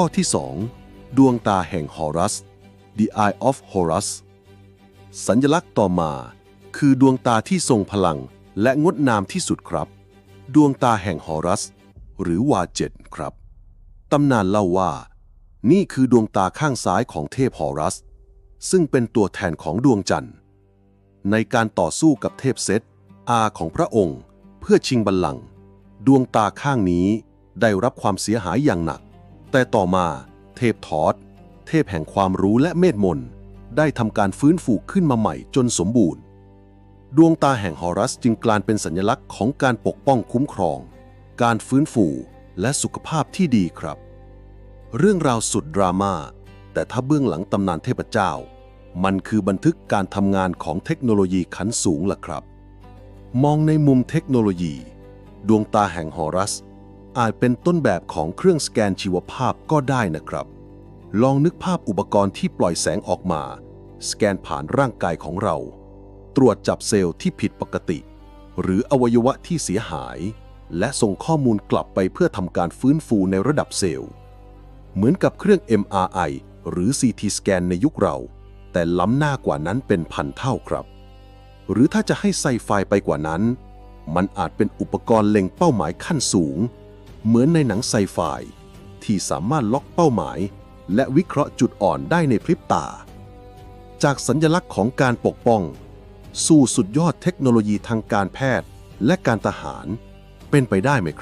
ข้อที่ 2 ดวงตาแห่งฮอรัส The Eye of Horus สัญลักษณ์ต่อมา คือดวงตาที่ทรงพลังและงดงามที่สุดครับ ดวงตาแห่งฮอรัส หรือวาเจ็ดครับ ตำนานเล่าว่า นี่คือดวงตาข้างซ้ายของเทพฮอรัส ซึ่งเป็นตัวแทนของดวงจันทร์ ในการต่อสู้กับเทพเซตอาของพระองค์ เพื่อชิงบัลลังก์ดวงตาข้างนี้ได้รับความเสียหายอย่างหนัก แต่ต่อมาเทพทอดเทพแห่งความรู้และเมตมนต์ได้ทำการฟื้นฟูขึ้นมาใหม่จนสมบูรณ์ ดวงตาแห่งฮอรัสจึงกลายเป็นสัญลักษณ์ของการปกป้องคุ้มครอง การฟื้นฟูและสุขภาพที่ดีครับ เรื่องราวสุดดราม่าแต่ถ้าเบื้องหลังตำนานเทพเจ้า มันคือบันทึกการทำงานของเทคโนโลยีขั้นสูงล่ะครับ มองในมุมเทคโนโลยี ดวงตาแห่งฮอรัส อาจเป็นต้นแบบของเครื่องสแกนชีวภาพก็ได้นะครับ ลองนึกภาพอุปกรณ์ที่ปล่อยแสงออกมา สแกนผ่านร่างกายของเรา ตรวจจับเซลล์ที่ผิดปกติ หรืออวัยวะที่เสียหาย และส่งข้อมูลกลับไปเพื่อทำการฟื้นฟูในระดับเซลล์ เหมือนกับเครื่อง MRI หรือ CT สแกนในยุคเรา แต่ล้ำหน้ากว่านั้นเป็นพันเท่าครับ หรือถ้าจะให้ไซไฟไปกว่านั้น มันอาจเป็นอุปกรณ์เล็งเป้าหมายขั้นสูง เหมือนในหนังไซไฟที่สามารถล็อกเป้าหมาย และวิเคราะห์จุดอ่อนได้ในพริบตา จากสัญลักษณ์ของการปกป้อง สู่สุดยอดเทคโนโลยีทางการแพทย์และการทหาร เป็นไปได้ไหมครับ